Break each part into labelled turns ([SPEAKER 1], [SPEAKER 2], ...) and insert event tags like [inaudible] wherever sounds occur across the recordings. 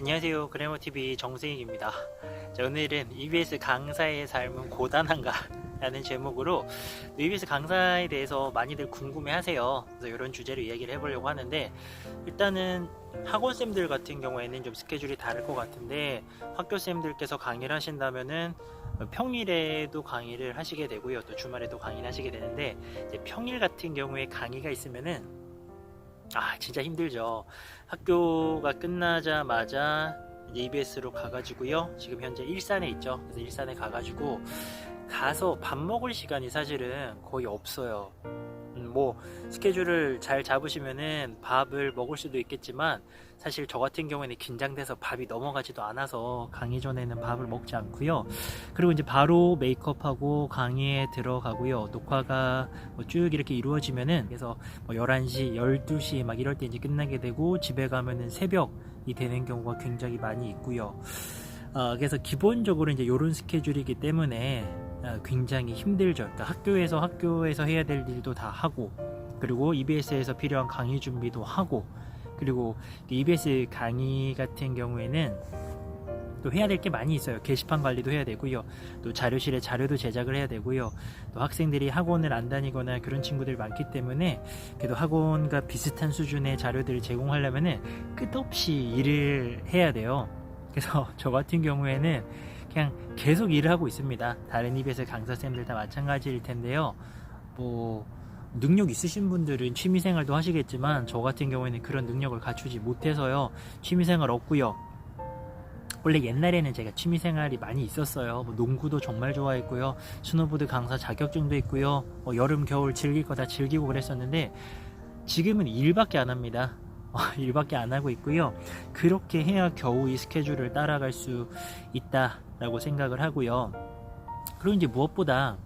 [SPEAKER 1] 안녕하세요. 그래머TV 정승익입니다. 자, 오늘은 EBS 강사의 삶은 고단한가? 라는 제목으로 EBS 강사에 대해서 많이들 궁금해 하세요. 그래서 이런 주제로 이야기를 해보려고 하는데, 일단은 학원쌤들 같은 경우에는 좀 스케줄이 다를 것 같은데, 학교쌤들께서 강의를 하신다면은 평일에도 강의를 하시게 되고요. 또 주말에도 강의를 하시게 되는데, 평일 같은 경우에 강의가 있으면은 아 진짜 힘들죠. 학교가 끝나자마자 EBS로 가가지고요. 지금 현재 일산에 있죠. 그래서 일산에 가가지고 가서 밥 먹을 시간이 사실은 거의 없어요. 음, 뭐 스케줄을 잘 잡으시면은 밥을 먹을 수도 있겠지만 사실 저 같은 경우에는 긴장돼서 밥이 넘어가지도 않아서 강의 전에는 밥을 먹지 않고요 그리고 이제 바로 메이크업하고 강의에 들어가고요 녹화가 뭐 쭉 이렇게 이루어지면은 그래서 뭐 11시, 12시 막 이럴 때 이제 끝나게 되고 집에 가면은 새벽이 되는 경우가 굉장히 많이 있고요. 어, 그래서 기본적으로 이제 이런 스케줄이기 때문에 어, 굉장히 힘들죠. 그러니까 학교에서 학교에서 해야 될 일도 다 하고 그리고 EBS에서 필요한 강의 준비도 하고 그리고 EBS 강의 같은 경우에는 또 해야 될 게 많이 있어요. 게시판 관리도 해야 되고요. 또 자료실에 자료도 제작을 해야 되고요. 또 학생들이 학원을 안 다니거나 그런 친구들이 많기 때문에 그래도 학원과 비슷한 수준의 자료들을 제공하려면은 끝없이 일을 해야 돼요. 그래서 [laughs] 저 같은 경우에는 그냥 계속 일을 하고 있습니다. 다른 입에서 강사쌤들 다 마찬가지일 텐데요. 뭐 능력 있으신 분들은 취미생활도 하시겠지만 저 같은 경우에는 그런 능력을 갖추지 못해서요. 취미생활 없고요. 원래 옛날에는 제가 취미생활이 많이 있었어요. 뭐 농구도 정말 좋아했고요. 스노보드 강사 자격증도 있고요. 뭐 여름, 겨울 즐길 거 다 즐기고 그랬었는데 지금은 일밖에 안 합니다. 어, [laughs] 일밖에 안 하고 있고요. 그렇게 해야 겨우 이 스케줄을 따라갈 수 있다라고 생각을 하고요. 그리고 이제 무엇보다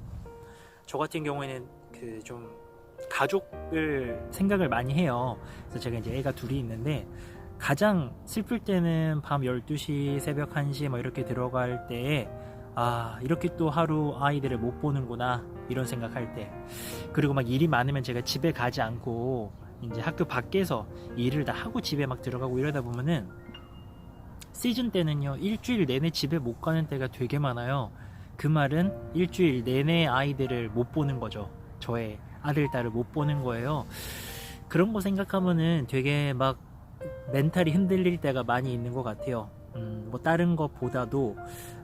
[SPEAKER 1] 저 같은 경우에는 그 좀 가족을 생각을 많이 해요. 그래서 제가 이제 애가 둘이 있는데 가장 슬플 때는 밤 12시, 새벽 1시 뭐 이렇게 들어갈 때에 아, 이렇게 또 하루 아이들을 못 보는구나 이런 생각할 때. 그리고 막 일이 많으면 제가 집에 가지 않고 이제 학교 밖에서 일을 다 하고 집에 막 들어가고 이러다 보면은 시즌 때는요 일주일 내내 집에 못 가는 때가 되게 많아요. 그 말은 일주일 내내 아이들을 못 보는 거죠. 저의 아들 딸을 못 보는 거예요. 그런 거 생각하면은 되게 막 멘탈이 흔들릴 때가 많이 있는 것 같아요. 음, 뭐 다른 것보다도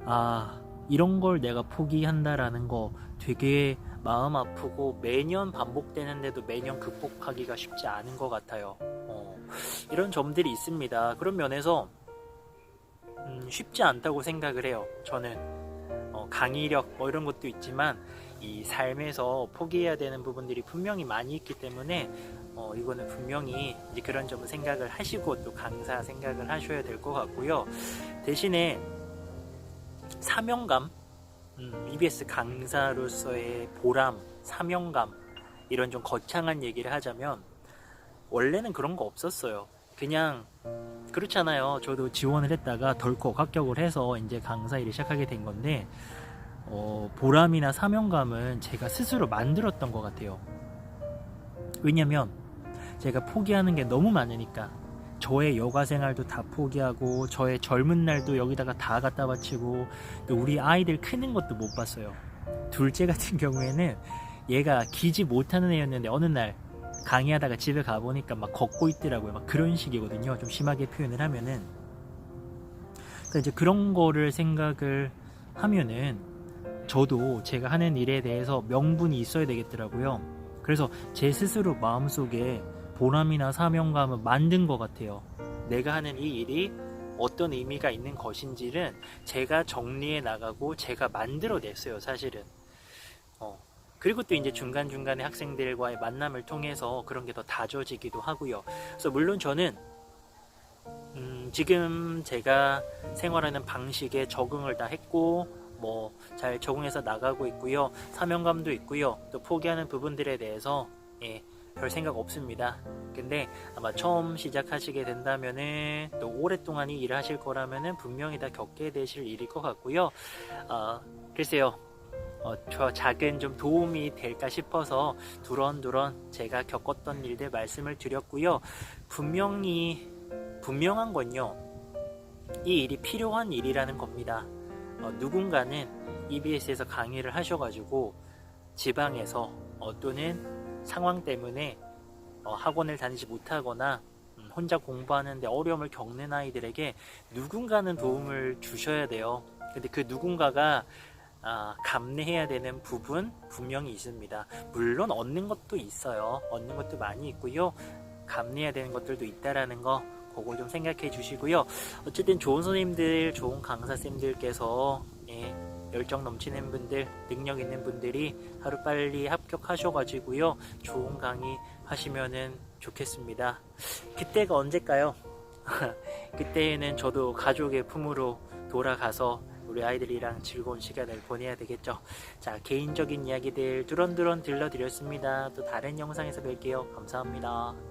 [SPEAKER 1] 아 이런 걸 내가 포기한다라는 거 되게 마음 아프고 매년 반복되는데도 매년 극복하기가 쉽지 않은 것 같아요. 어, 이런 점들이 있습니다. 그런 면에서 음, 쉽지 않다고 생각을 해요. 저는 어, 강의력 뭐 이런 것도 있지만 이 삶에서 포기해야 되는 부분들이 분명히 많이 있기 때문에 어, 이거는 분명히 이제 그런 점을 생각을 하시고 또 강사 생각을 하셔야 될 것 같고요. 대신에 사명감, 음, EBS 강사로서의 보람, 사명감 이런 좀 거창한 얘기를 하자면 원래는 그런 거 없었어요. 그냥 그렇잖아요. 저도 지원을 했다가 덜컥 합격을 해서 이제 강사 일을 시작하게 된 건데 어, 보람이나 사명감은 제가 스스로 만들었던 것 같아요. 왜냐면 제가 포기하는 게 너무 많으니까 저의 여가 생활도 다 포기하고 저의 젊은 날도 여기다가 다 갖다 바치고 또 우리 아이들 크는 것도 못 봤어요. 둘째 같은 [laughs] 경우에는 얘가 기지 못하는 애였는데 어느 날 강의하다가 집에 가보니까 막 걷고 있더라고요. 막 그런 식이거든요. 좀 심하게 표현을 하면은. 그러니까 이제 그런 거를 생각을 하면은 저도 제가 하는 일에 대해서 명분이 있어야 되겠더라고요. 그래서 제 스스로 마음속에 보람이나 사명감을 만든 것 같아요. 내가 하는 이 일이 어떤 의미가 있는 것인지는 제가 정리해 나가고 제가 만들어냈어요, 사실은. 어. 그리고 또 이제 중간중간에 학생들과의 만남을 통해서 그런 게 더 다져지기도 하고요. 그래서 물론 저는 음, 지금 제가 생활하는 방식에 적응을 다 했고 뭐 잘 적응해서 나가고 있고요. 사명감도 있고요. 또 포기하는 부분들에 대해서 예, 별 생각 없습니다. 근데 아마 처음 시작하시게 된다면은 또 오랫동안 이 일을 하실 거라면은 분명히 다 겪게 되실 일일 것 같고요. 어, 글쎄요. 어, 저 작은 좀 도움이 될까 싶어서 두런두런 제가 겪었던 일들 말씀을 드렸고요. 분명히 분명한 건요. 이 일이 필요한 일이라는 겁니다. 어, 누군가는 EBS에서 강의를 하셔가지고 지방에서 어, 또는 상황 때문에 어, 학원을 다니지 못하거나 음, 혼자 공부하는데 어려움을 겪는 아이들에게 누군가는 도움을 주셔야 돼요. 근데 그 누군가가 아, 감내해야 되는 부분 분명히 있습니다. 물론 얻는 것도 있어요. 얻는 것도 많이 있고요. 감내해야 되는 것들도 있다라는 거 그걸 좀 생각해 주시고요. 어쨌든 좋은 선생님들, 좋은 강사쌤들께서 예, 열정 넘치는 분들, 능력 있는 분들이 하루 빨리 합격하셔가지고요. 좋은 강의 하시면은 좋겠습니다. 그때가 언제일까요? [laughs] 그때에는 저도 가족의 품으로 돌아가서 우리 아이들이랑 즐거운 시간을 보내야 되겠죠. 자, 개인적인 이야기들 두런두런 들려드렸습니다. 또 다른 영상에서 뵐게요. 감사합니다.